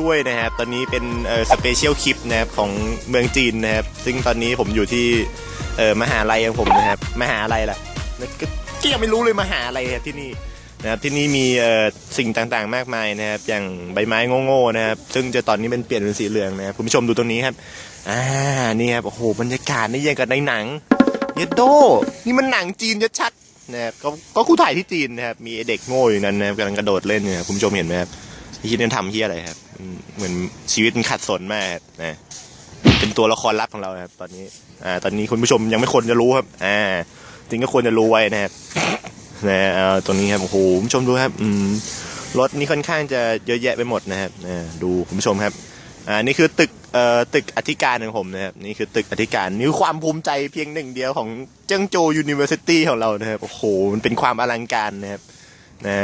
ด้วยนะครับ ตอนนี้เป็นสเปเชียลคลิปนะครับของเมืองจีนนะครับ ซึ่งตอนนี้ผมอยู่ที่เออมหาลัยของผมนะครับ มหาลัยแหละก็ยังไม่รู้เลยมหาลัยที่นี่นะครับที่นี่มีเออสิ่งต่างๆมากมายนะครับ อย่างใบไม้โง่ๆนะครับ ซึ่งจะตอนนี้เป็นเปลี่ยนเป็นสีเหลืองนะครับคุณผู้ชมดูตรงนี้ครับ อ่า นี่ครับ โอ้โห บรรยากาศนี่ยังกับในหนังเยดโด นี่มันหนังจีนชัดนะครับก็ก็คู่ถ่ายที่จีนนะครับ มีเด็กโง่อยู่นั้นนะครับกำลังกระโดดเล่นเนี่ยครับคุณผู้ชมเห็นไหมครับที่นั่ทำเฮียอะไรครับ เหมือนชีวิตมันขัดสนมากนะเป็นตัวละครลับของเราครับ ตอนนี้ อ่า ตอนนี้คุณผู้ชมยังไม่ควรจะรู้ครับ อ่า จริงก็ควรจะรู้ไว้นะครับนะเอาตรงนี้ครับโอ้โหคุณผู้ชมดูครับ อืมรถนี่ค่อนข้างจะเยอะแยะไปหมดนะครับอ่าดูคุณผู้ชมครับ อ่า นี่คือตึก เอ่อ ตึกอธิการของผมนะครับ นี่คือตึกอธิการ นี่คือความภูมิใจเพียงหนึ่งเดียวของเจิ้งโจยูนิเวอร์ซิตี้ของเรานะครับ โอ้โห มันเป็นความอลังการนะครับ นะ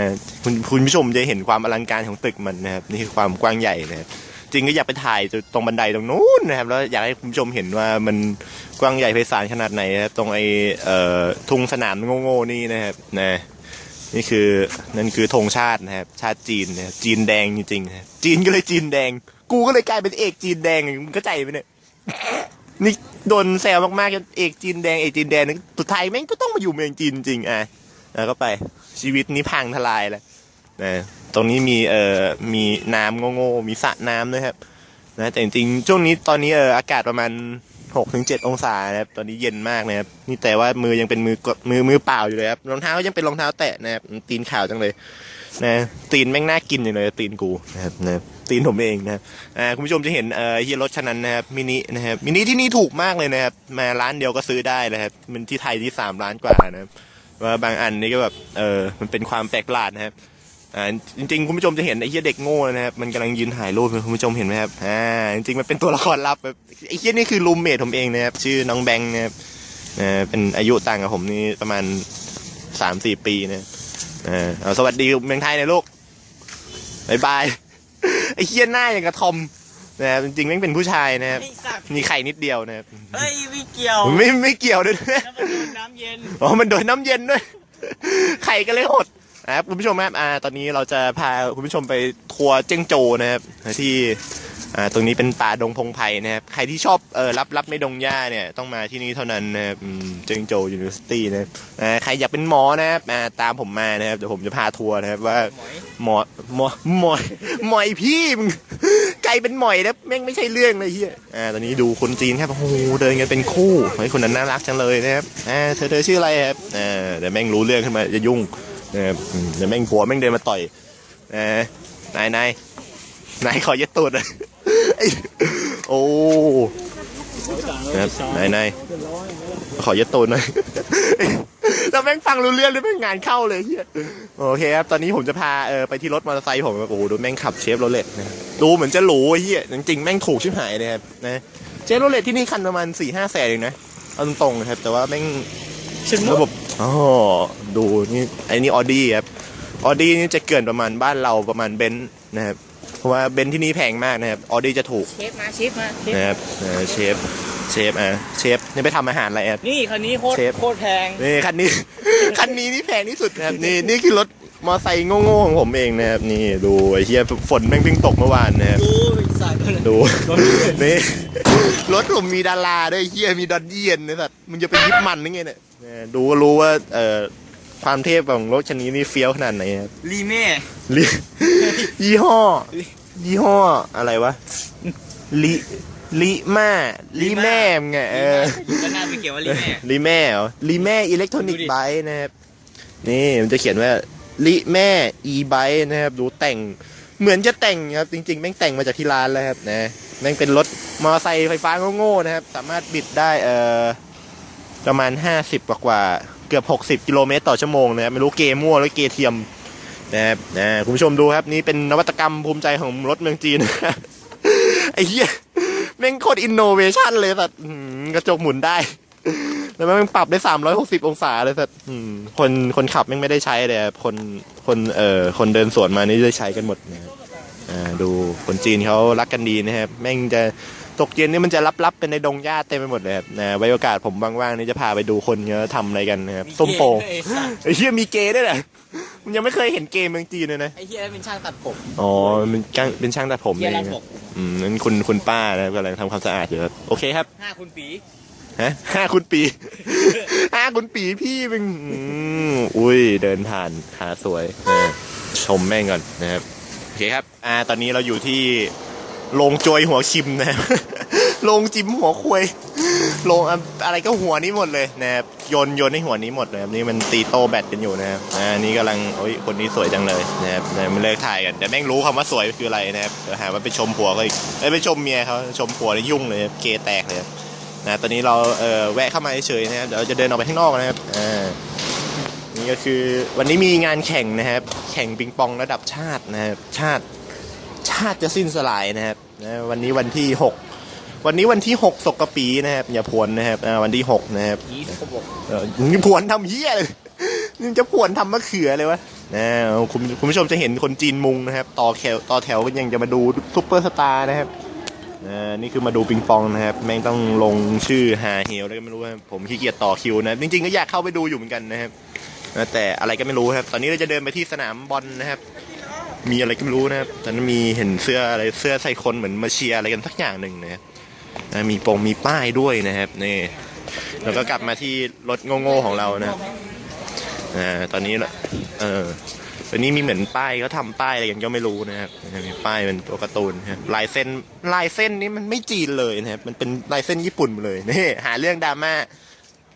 คุณคุณผู้ชมจะเห็นความอลังการของตึกมันนะครับนี่คือความกว้างใหญ่นะครับจริงก็อยากไปถ่ายตรงบันไดตรงนู้นนะครับ แล้วอยากให้คุณผู้ชมเห็นว่ามันกว้างใหญ่ไพศาลขนาดไหนนะครับ ตรงไอ้เอ่อทุงสนามโง่ๆนี่นะครับนะนี่คือนั่นคือธงชาตินะครับ ชาติจีนนะครับจีนแดงจริงๆนะจีนก็เลยจีนแดง กูก็เลยกลายเป็นเอกจีนแดงมึงเข้าใจไหมเนี่ยนี่โดนแซวมากๆจนเอกจีนแดงเอกจีนแดงนี่สุดท้ายแม่งก็ต้องมาอยู่เมืองจีนจริงอะ แล้วก็ไปชีวิตนี้พังทลายแล้วนะตรงนี้มีเอ่อมีน้ำโง่ๆมีสระน้ำด้วยครับนะแต่จริงๆช่วงนี้ตอนนี้เอออากาศประมาณหกถึงเจ็ดองศานะครับตอนนี้เย็นมากนะครับนี่แต่ว่ามือยังเป็นมือกดมือมือเปล่าอยู่เลยครับรองเท้ายังเป็นรองเท้าแตะนะครับตีนขาวจังเลยนะตีนแม่งน่ากินอย่างเลยตีนกูนะครับนะตีนผมเองนะครับอ่าคุณผู้ชมจะเห็นเอ่อเฮียรถคันนั้นนะครับมินินะครับมินิที่นี่ถูกมากเลยนะครับมาร้านเดียวก็ซื้อได้นะครับมันที่ไทยที่สามล้านกว่านะครับ ว่าบางอันนี่ก็แบบเออมันเป็นความแปลกประหลาดนะครับอ่าจริงๆคุณผู้ชมจะเห็นไอ้เหี้ยเด็กโง่นะครับมันกำลังยืนถ่ายรูปคุณผู้ชมเห็นไหมครับอ่าจริงๆมันเป็นตัวละครลับแบบไอ้เหี้ยนี่คือรูมเมทผมเองนะครับชื่อน้องแบงค์นะครับอ่าเป็นอายุต่างกับผมนี่ประมาณสามสี่ปีนะอ่าเอาสวัสดีเมืองไทยนะลูกบายบายไอ้เหี้ยหน้าอย่างกระทอม นะครับจริงๆแม่งเป็นผู้ชายนะครับไอ้สัตว์มีไข่นิดเดียวนะครับเฮ้ยไม่เกี่ยวไม่ไม่เกี่ยวด้วยน้ำมันโดนน้ำเย็นอ๋อมันโดนน้ำเย็นด้วย ไข่ก็เลยหดนะครับคุณผู้ชมครับอ่าตอนนี้เราจะพาคุณผู้ชมไปทัวร์เจ้งโจนะครับที่อ่าตรงนี้เป็นป่าดงพงไผ่นะครับใครที่ชอบเออรับรับในดงหญ้าเนี่ยต้องมาที่นี่เท่านั้นนะครับอืมเจ้งโจยูนิเวอร์ซิตี้นะครับอ่าใครอยากเป็นหมอนะครับอ่าตามผมมานะครับเดี๋ยวผมจะพาทัวร์นะครับว่า หมอยหมอหมอหมอยหมอยพี่มึง ไกลเป็นหมอยแล้วแม่งไม่ใช่เรื่องเลยเฮียอ่าตอนนี้ดูคนจีนครับโอ้โหเดินกันเป็นคู่เฮ้ยคนนั้นน่ารักจังเลยนะครับอ่าเธอเธอชื่ออะไรครับอ่าเดี๋ยวแม่งรู้เรื่องขึ้นมาจะยุ่งนะครับอืมเดี๋ยวแม่งผัวแม่งเดินมาต่อยอ่านายนายนายขอเย็ดตูดเลยไอ้โอ้นะครับนายนายขอเย็ดตูดหน่อยแล้วแม่งฟังรู้เรื่องเลยแม่งงานเข้าเลยเฮียโอเคครับ ตอนนี้ผมจะพาเออไปที่รถมอเตอร์ไซค์ผม โอ้โห ดูแม่งขับเชฟโรเลตนะ ดูเหมือนจะหรูไอ้เหี้ยจริงๆ แม่งถูกชิบหายเลยครับนะเชฟโรเลตที่นี่คันประมาณสี่ห้าแสนเองนะเอาตรงๆนะครับ แต่ว่าแม่งฉันระบบอ๋อดูนี่ไอ้นี่ออดี้ครับออดี้นี่จะเกินประมาณบ้านเราประมาณเบนซ์นะครับเพราะว่าเบนซ์ที่นี่แพงมากนะครับออดี้จะถูกเชฟมาเชฟมาเชฟนะครับเออเชฟเชฟอะเชฟนี่ไปทำอาหารอะไรแอบนี่คันนี้โคตรเชฟโคตรแพงนี่คันนี้คันนี้นี่แพงที่สุดนะครับนี่นี่คือรถ มอไซค์โง่ๆของผมเองนะครับนี่ดูไอ้เหี้ยฝนแม่งเพิ่งตกเมื่อวานนะครับดูไอ้สัตว์ดูนี่รถผมมีดาราด้วยไอ้เหี้ยมีดอนเยียนนะสัตว์มึงจะไปยิบมันนี่ไงเนี่ยเนี่ยดูก็รู้ว่าเอ่อความเทพของรถชนิดนี้เฟี้ยวขนาดไหนครับลีเม่ลิยี่ห้อ ยี่ห้ออะไรวะลิลิมาลิแม่มงไงเออก็น่าไปเกี่ยวว่าลีเม่ลีแม่เหรอลีแม่อิเล็กทรอนิกดูดิส์ไบค์นะครับนี่มันจะเขียนว่า ลีแม่อีไบนะครับดูแต่งเหมือนจะแต่งครับ จริงๆแม่งแต่งมาจากที่ร้านแล้วครับนะแม่งเป็นรถมอเตอร์ไซค์ไฟฟ้าโง่ๆนะครับ สามารถบิดได้เอ่อประมาณ 50 กว่ากว่าๆเกือบ 60 กิโลเมตรต่อชั่วโมงนะครับไม่รู้เกมั่วหรือเกเทียมนะครับนะคุณผู้ชมดูครับ นี่เป็นนวัตกรรมภูมิใจของรถเมืองจีนไอ้เหี้ยแม่งโคตรอินโนเวชันเลยสัตว์กระจกหมุนได้ แล้วมันปรับได้สามร้อยหกสิบองศาเลยสัตว์อืมคนคนขับแม่งไม่ได้ใช้เลยครับคนคนเอ่อคนเดินสวนมานี่ได้ใช้กันหมดนะครับอ่าดูคนจีนเขารักกันดีนะครับแม่งจะตกเย็นนี่มันจะลับๆเป็นในดงหญ้าเต็มไปหมดเลยครับนะไว้โอกาสผมว่างๆนี่จะพาไปดูคนเขาทำอะไรกันนะครับส้มโป่งไอ้สัตว์ไอ้เหี้ยมีเกย์ด้วยเหรอมันยังไม่เคยเห็นเกมเมืองจีนเลยนะไอ้เฮียเป็นช่างตัดผมอ๋อเป็นช่างเป็นช่างตัดผมเฮียเอรังบนะบอกอืมนั่นคุณคุณป้านะครับกำลังทำความสะอาดอยู่ครับโอเคครับห้าคุณปี ฮะห้าคุณปีห้าคุณปีพี่เป็นอุ้ยเดินผ่านขาสวยนะชมแม่งก่อนนะครับโอเคครับ อ่า ตอนนี้เราอยู่ที่โรงโจยหัวคิมนะครับโรงจิมหัวควยโรงอะไรก็หัวนี้หมดเลยนะครับโยนโยนให้หัวนี้หมดเลยครับนี่มันตีโตแบตกันอยู่นะครับอ่านี่กำลังโอ้ยคนนี้สวยจังเลยนะครับนะไม่เลิกถ่ายกันแต่แม่งรู้คำว่าสวยคืออะไรนะครับเดี๋ยวหาว่าไปชมผัวเขาอีกไปชมเมียเขาชมผัวนี่ยุ่งเลยครับเกแตกเลยครับ นะตอนนี้เราเอ่อแวะเข้ามาเฉยๆนะครับเดี๋ยวเราจะเดินออกไปข้างนอกนะครับอ่านี่ก็คือวันนี้มีงานแข่งนะครับ แข่งปิงปองระดับชาตินะครับชาติชาติจะสิ้นสลายนะครับนะวันนี้วันที่หกวันนี้วันที่หกศกปีนะครับอย่าพวนนะครับอ่าวันที่หกนะครับยี่สิบกว่าบอกเออนี่ผวนทำเฮียเลยนี่จะผวนทำมะเขือเลยวะนะคุณคุณผู้ชมจะเห็นคนจีนมุงนะครับ ต่อแถวต่อแถวกันยังจะมาดูซุปเปอร์สตาร์นะครับอ่า นี่คือมาดูปิงปองนะครับ แม่งต้องลงชื่อหาเฮลแล้วก็ไม่รู้ว่าผมขี้เกียจต่อคิวนะ จริงๆก็อยากเข้าไปดูอยู่เหมือนกันนะครับ แต่อะไรก็ไม่รู้ครับ ตอนนี้เราจะเดินไปที่สนามบอลนะครับ มีอะไรก็ไม่รู้นะครับ ตอนนั้นมีเห็นเสื้ออะไรเสื้อใส่คนเหมือนมาเชียร์อะไรกันสักอย่างหนึ่งนะครับมีปงมีป้ายด้วยนะครับนี่แล้วก็กลับมาที่รถโง่ๆของเรานะครับอ่าตอนนี้ละเออ ตอนนี้มีเหมือนป้ายเขาทำป้ายอะไรกันก็ไม่รู้นะครับมีป้ายเป็นตัวการ์ตูนครับลายเส้นลายเส้นนี้มันไม่จีนเลยนะครับมันเป็นลายเส้นญี่ปุ่นเลยนี่หาเรื่องดราม่า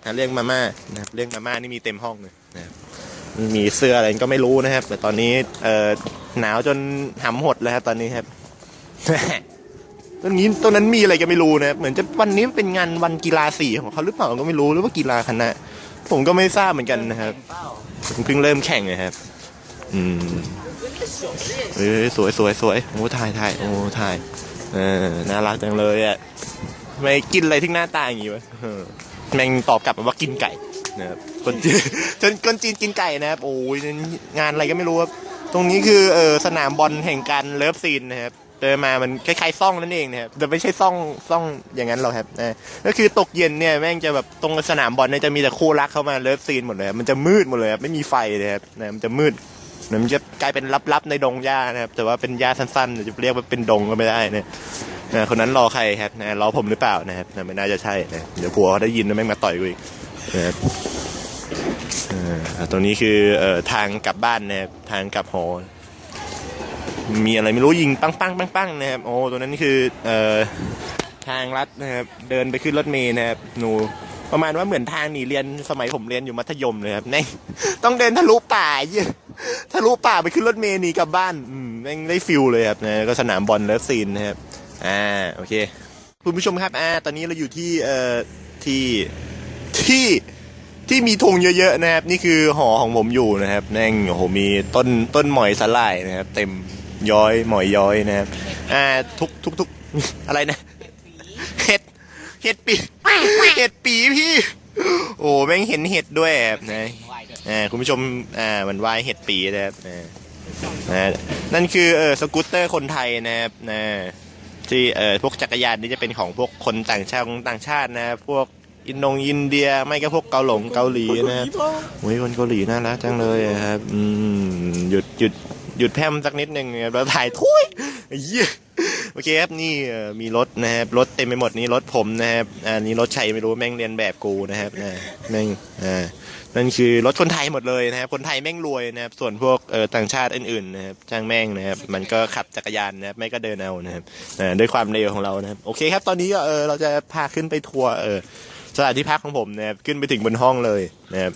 หาเรื่องมาม่านะครับเรื่องมาม่านี่มีเต็มห้องเลยนะครับมีเสื้ออะไรก็ไม่รู้นะครับ แต่ตอนนี้เอ่อหนาวจนหำหดแล้วครับตอนนี้ครับตรงนี้ตรงนั้นมีอะไรก็ไม่รู้นะครับเหมือนจะวันนี้เป็นงานวันกีฬาสีของเขาหรือเปล่าก็ไม่รู้หรือว่ากีฬาคณะ ผมก็ไม่ทราบเหมือนกันนะครับเพิ่งเริ่มแข่งเลยครับ อืมเอ้ยสวยสวยสวยโอ้ถ่ายถ่ายโอ้ถ่ายเออน่ารักจังเลยอะไม่กินอะไรที่หน้าตาอย่างงี้วะแมงตอบกลับมาว่ากินไก่นะครับคนจีนจนคนจีนกินไก่นะครับโอ้ยงานอะไรก็ไม่รู้ครับตรงนี้คือเออสนามบอลแห่งการเลิฟซีนนะครับเดินมามันคล้ายๆซ่องนั่นเองนะครับแต่ไม่ใช่ซ่องซ่องอย่างนั้นหรอกครับนะก็คือตกเย็นเนี่ยแม่งจะแบบตรงสนามบอลเนี่ยจะมีแต่คู่รักเข้ามาเลิฟซีนหมดเลย มันจะมืดหมดเลยครับไม่มีไฟเลยครับนะมันจะมืด มันจะกลายเป็นลับๆในดงหญ้านะครับ แต่ว่าเป็นหญ้าสั้นๆจะเรียกว่าเป็นดงก็ไม่ได้นะนะคนนั้นรอใครครับนะรอผมหรือเปล่านะครับนะไม่น่าจะใช่นะเดี๋ยวผัวเขาได้ยินแล้วแม่งมาต่อยกูอีกนะครับอ่อตรงนี้คือเอ่อทางกลับบ้านนะครับทางกลับหอ มีอะไรไม่รู้ยิงปังปังปังปังนะครับโอ้ตัวนั้นคือเอ่อทางลัดนะครับเดินไปขึ้นรถเมล์นะครับหนูประมาณว่าเหมือนทางหนีเรียนสมัยผมเรียนอยู่มัธยมเลยครับแม่งต้องเดินทะลุป่าเหี้ย ทะลุป่าไปขึ้นรถเมล์หนีกลับบ้านอืมแม่งได้ฟิลเลยครับนะก็สนามบอลเลิฟซีนนะครับอ่าโอเค คุณผู้ชมครับอ่าตอนนี้เราอยู่ที่เอ่อที่ที่ที่มีธงเยอะๆนะครับ นี่คือหอของผมอยู่นะครับแม่งโอ้โหมีต้นต้นหมอยสลายนะครับ เต็มย้อยหมอยย้อยนะครับอ่าทุกทุกทุกอะไรนะเห็ดเห็ดปีเห็ดปีพี่ โอ้แม่งเห็นเห็ดด้วยครับนะ อ่าคุณผู้ชมอ่ามันวายเห็ดปีนะครับนะนะนั่นคือเออสกูตเตอร์คนไทยนะครับนะที่เออพวกจักรยานนี่จะเป็นของพวกคนต่างชาติต่างชาตินะพวกอินโดอินเดียไม่ก็พวกเกาหลงเกาหลีนะครับโอ้ยคนเกาหลีน่ารักจังเลยอะครับอืมหยุดหยุดหยุดแพมสักนิดหนึ่งนะครับแล้วถ่ายทุยเหี้ยโอเคครับนี่มีรถนะครับรถเต็มไปหมดนี่รถผมนะครับอ่านี่รถใครไม่รู้แม่งเรียนแบบกูนะครับนะแม่งอ่า นั่นคือรถคนไทยหมดเลยนะครับ คนไทยแม่งรวยนะครับ ส่วนพวกเออต่างชาติอื่นๆนะครับจ้างแม่งนะครับ มันก็ขับจักรยานนะครับ ไม่ก็เดินเอานะครับอ่าด้วยความเร็วของเรานะครับ โอเคครับ ตอนนี้ก็เออเราจะพาขึ้นไปทัวร์เออสถานที่พักของผมนะครับ ขึ้นไปถึงบนห้องเลยนะครับ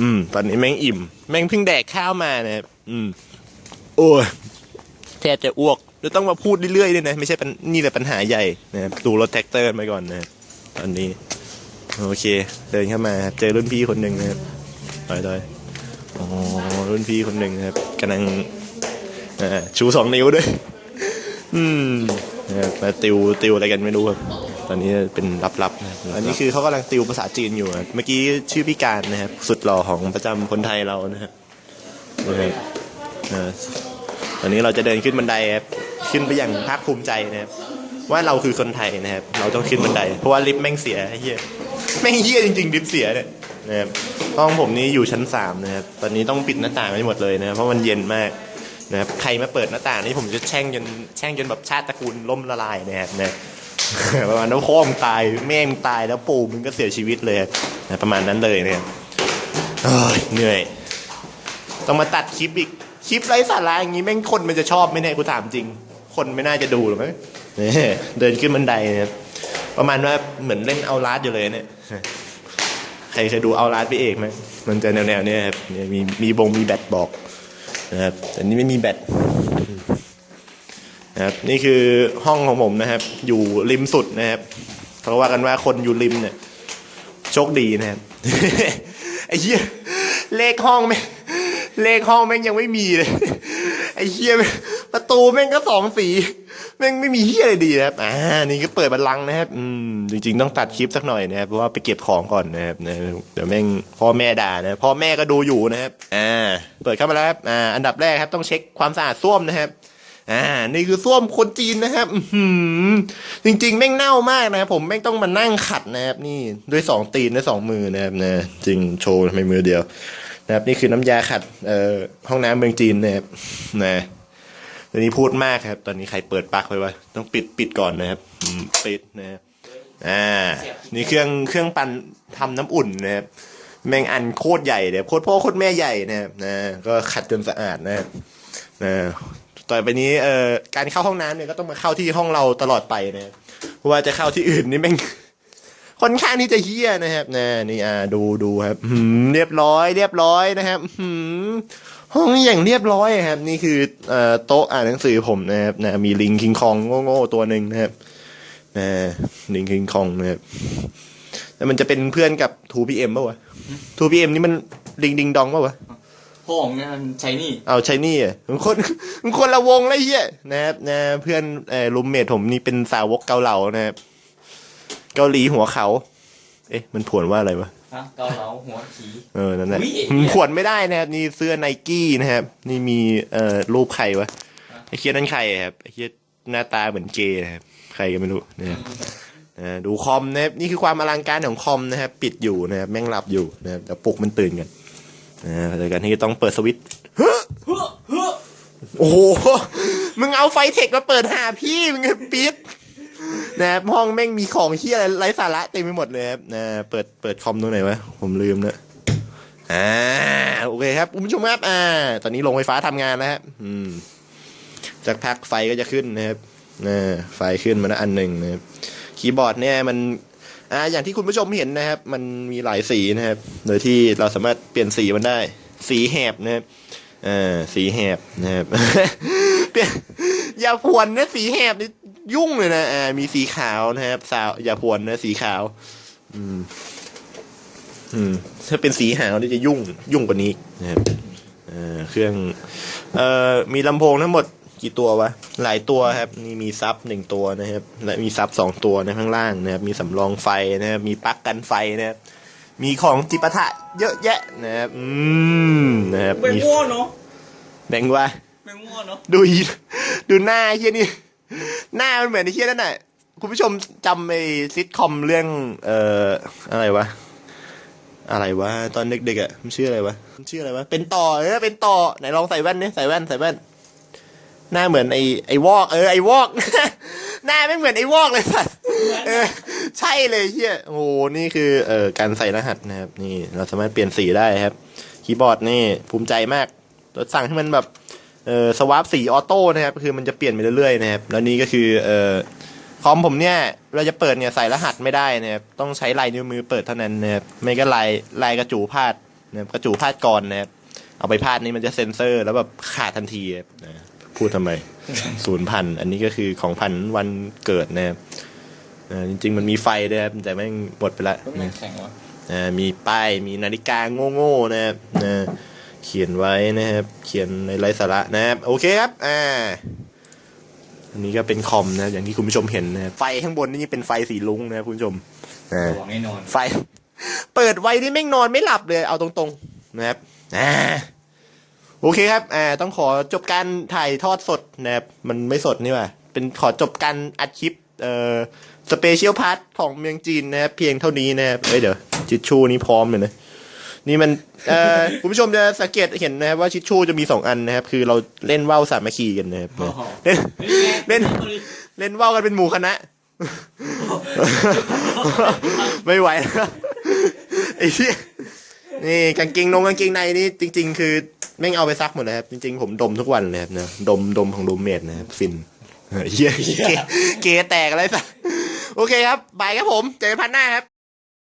อืม ตอนนี้แม่งอิ่ม แม่งเพิ่งแดกข้าวมานะครับ อืม โอ้ยแทบจะอ้วกแล้วต้องมาพูดเรื่อยๆด้วยนะ ไม่ใช่ปัญนี่แหละปัญหาใหญ่นะครับ ดูรถแท็กเตอร์ไปก่อนนะ ตอนนี้ โอเค เดินเข้ามาครับเจอรุ่นพี่คนหนึ่งนะครับต่อยต่อยอ๋อรุ่นพี่คนหนึ่งนะครับกำลังชูสองนิ้วด้วย อืมนะครับมาติวติวอะไรกันไม่รู้ครับตอนนี้เป็นลับๆนะอันนี้คือเขากำลังติวภาษาจีนอยู่เมื่อกี้ชื่อพี่การนะครับ สุดหล่อของประจำคนไทยเรานะครับนะครับตอนนี้เราจะเดินขึ้นบันไดครับขึ้นไปอย่างภาคภูมิใจนะครับว่าเราคือคนไทยนะครับ เราต้องขึ้นบันได เพราะว่าลิฟต์แม่งเสียไอ้เหี้ย แม่งเหี้ยจริงๆลิฟเสียเนี่ยนะครับห้องผมนี้อยู่ชั้นสามนะครับ ตอนนี้ต้องปิดหน้าต่างไว้หมดเลยนะครับเพราะมันเย็นมากนะครับ ใครมาเปิดหน้าต่างนี่ผมจะแช่งจนแช่งจนแบบชาติตระกูลล่มละลายนะครับนะประมาณนั้นพ่อมึงตายแม่มึงตายแล้วปู่มึงก็เสียชีวิตเลยนะประมาณนั้นเลยเนะครับเอ้ยเหนื่อย ต้องมาตัดคลิปอีกคลิปไร้สาระอย่างนี้แม่งคนมันจะชอบไหมเนี่ยกูถามจริง คนไม่น่าจะดูหรอกมั้งเนี่ยเดินขึ้นบันไดเนี่ย ประมาณว่าเหมือนเล่นเอาลาสอยู่เลยเนี่ยใครเคยดูเอาลาสไปเอกไหมมันจะแนวๆเนี้ยครับมีมีบงมีแบตบอกนะครับแต่นี่ไม่มีแบตนะครับนี่คือห้องของผมนะครับ อยู่ริมสุดนะครับเขาว่ากันว่าคนอยู่ริมเนี่ยโชคดีนะครับไอ้เหี้ยเลขห้องแม่งเลขห้องแม่งยังไม่มีเลย ไอ้เหี้ยประตูแม่งก็สองสี แม่งไม่มีเหี้ยอะไรดีนะครับ อ่า นี่ก็เปิดบัลลังก์นะครับ อืม จริงๆต้องตัดคลิปสักหน่อยนะครับ เพราะว่าไปเก็บของก่อนนะครับนะเดี๋ยวแม่งพ่อแม่ด่านะ พ่อแม่ก็ดูอยู่นะครับ อ่า เปิดเข้ามาแล้วครับ อ่า อันดับแรกครับต้องเช็คความสะอาดส้วมนะครับ อ่า นี่คือส้วมคนจีนนะครับ อื้อจริง ๆ แม่งเน่ามากนะครับ ผมแม่งต้องมานั่งขัดนะครับ นี่ด้วยสองตีนด้วยสองมือนะครับนะ จริงโชว์ทำไมมือเดียว นะครับ นี่คือน้ำยาขัด เอ่อ ห้องน้ำเมืองจีนนะครับ นะ ตอนนี้พูดมากครับ ตอนนี้ใครเปิดปลั๊กไว้วะต้องปิดปิดก่อนนะครับปิดนะครับอ่า นี่เครื่องเครื่องปั่นทำน้ำอุ่นนะครับแมงอันโคตรใหญ่เลยโคตรพ่อโคตรแม่ใหญ่นะครับนะก็ขัดจนสะอาดนะครับนะต่อไปนี้เอ่อการเข้าห้องน้ำเนี่ยก็ต้องมาเข้าที่ห้องเราตลอดไปนะเพราะว่าจะเข้าที่อื่นนี่แม่งค่อนข้างที่จะเฮี้ยนะครับนะนี่อ่าดูดูครับเรียบร้อย เรียบร้อยนะครับ หืมห้องนี้อย่างเรียบร้อยครับ นี่คือเอ่อโต๊ะอ่านหนังสือผมนะครับนะมีลิงคิงคองโง่ๆตัวหนึ่งนะครับนะลิงคิงคองนะครับแล้วมันจะเป็นเพื่อนกับ 2PM ป่าวะ 2PM นี่มันลิงดิงดองป่าวะพ่อของเนี่ยมันใช้นี่เอาใช่นี่อะมันคนมันคนละวงเลยเฮียนะครับนะเพื่อนเอ่อรูมเมทผมนี่เป็นสาวกเกาเหลานะครับเกาหลีหัวเขา เอ๊ะ มันผวนว่าอะไรวะ ฮะเกาเหลาหัวขีเออนั่นแหละอุ๊ยมันผวนไม่ได้นะครับนี่เสื้อไนกี้นะครับ นี่มีเอ่อรูปใครวะไอ้เคียนั่นใครอะครับไอ้เคียหน้าตาเหมือนเกย์นะครับใครก็ไม่รู้นะครับอ่าดูคอมนะครับนี่คือความอลังการของคอมนะครับปิดอยู่นะครับแม่งหลับอยู่นะครับเดี๋ยวปลุกมันตื่นกันอ่าเลยกันที่ต้องเปิดสวิตช์เฮ้อเฮ้อโอ้โหมึงเอาไฟเทคมาเปิดหาพี่มึงปิด นะครับห้องแม่งมีของเฮียอะไรไร้สาระเต็มไปหมดเลยครับนะเปิดเปิดคอมตรงไหนวะผมลืมนะอ่าโอเคครับคุณผู้ชมครับอ่า ตอนนี้โรงไฟฟ้าทำงานแล้วครับอืมจากพักไฟก็จะขึ้นนะครับนะไฟขึ้นมาแล้วอันหนึ่งนะครับคีย์บอร์ดเนี่ยมันอ่าอย่างที่คุณผู้ชมเห็นนะครับ มันมีหลายสีนะครับ โดยที่เราสามารถเปลี่ยนสีมันได้ สีแหบนะครับอ่าสีแหบนะครับเปลี่ยน ย่าพวนนะสีแหบนี่ยุ่งเลยนะอ่ามีสีขาวนะครับสาวอย่าพวนนะสีขาว อืม อืม ถ้าเป็นสีขาวนี่จะยุ่ง ยุ่งกว่านี้นะครับเอ่าเครื่อง เอ่อมีลำโพงทั้งหมดกี่ตัววะ หลายตัวครับ นี่มีซับหนึ่งตัวนะครับ และมีซับสองตัวในข้างล่างนะครับ มีสำรองไฟนะครับ มีปลั๊กกันไฟนะครับ มีของจิปาถะเยอะแยะนะครับ อืม นะครับเป็นมีง่วเนาะแบ่งว่าเป็นง่วเนาะ ดูอี ดูหน้าเฮียนี่ หน้ามันเหมือนไอ้เฮียนั่นน่ะคุณผู้ชมจำไอ้ซิทคอมเรื่อง เอ่ออะไรวะ อะไรวะ ตอนเด็กๆอะมันชื่ออะไรวะมันชื่ออะไรวะ เป็นต่อเออเป็นต่อไหนลองใส่แว่นนี่ใส่แว่นใส่แว่น หน้าเหมือนไอ้ไอ้วอกเออไอ้วอก หน้าไม่เหมือนไอ้วอกเลยสัสเออ ใช่เลยเฮียโอ้โหนี่คือเอ่อการใส่รหัสนะครับ นี่ เราสามารถเปลี่ยนสีได้ครับ คีย์บอร์ดนี่ภูมิใจมากเราสั่งให้มันแบบ เอ่อสวาปสีออโต้นะครับคือมันจะเปลี่ยนไปเรื่อยๆนะครับแล้วนี่ก็คือเอ่อคอมผมเนี่ยเราจะเปิดเนี่ยใส่รหัสไม่ได้นะครับต้องใช้ลายนิ้วมือเปิดเท่านั้นนะครับไม่ก็ลายลายกระจูพาดนะครับกระจูพาดก่อนนะครับเอาไปพาดนี่มันจะเซ็นเซอร์ แล้วแบบขาดทันทีครับนะพูดทำไมศูนย์พันอันนี้ก็คือของพันวันเกิดนะครับเอ่อจริง ๆ มันมีไฟด้วยครับแต่แม่งหมดไปละต้องแม่งแข็งวะอ่ามีป้ายมีนาฬิกาโง่ๆนะครับนะ เขียนไว้นะครับ เขียนในไร้สาระนะครับ โอเคครับ อ่า อันนี้ก็เป็นคอมนะ อย่างที่คุณผู้ชมเห็นนะครับไฟข้างบนนี่เป็นไฟสีลุ้งนะครับคุณผู้ชมอ่าหวังแน่นอนไฟ เปิดไว้นี่แม่งนอนไม่หลับเลย เอาตรงๆนะครับ อ่า โอเคครับ อ่า ต้องขอจบการถ่ายทอดสดนะครับ มันไม่สดนี่หว่า เป็นขอจบการอัดคลิป เอ่อ สเปเชียลพาร์ทของเมืองจีนนะครับ เพียงเท่านี้นะครับเอ้ยเดี๋ยวจิตชูนี่พร้อมเลยนะ นี่มันเอ่อคุณผู้ชมจะสังเกตเห็นนะครับว่าชิชชู่จะมีสองอันนะครับ คือเราเล่นว่าวสามัคคีกันนะครับเล่นเล่นเล่นว่าวกันเป็นหมู่คณะ ไม่ไหวแล้วไอ้เหี้ยนี่กางเกงนงกางเกงในนี่จริง ๆ คือแม่งเอาไปซักหมดนะครับ จริง ๆ ผมดมทุกวันเลยครับนะดมดมของดมเมดนะครับฟินเฮียเกเกแตกอะไรสักโอเคครับบายครับผม เจอกันพันหน้าครับ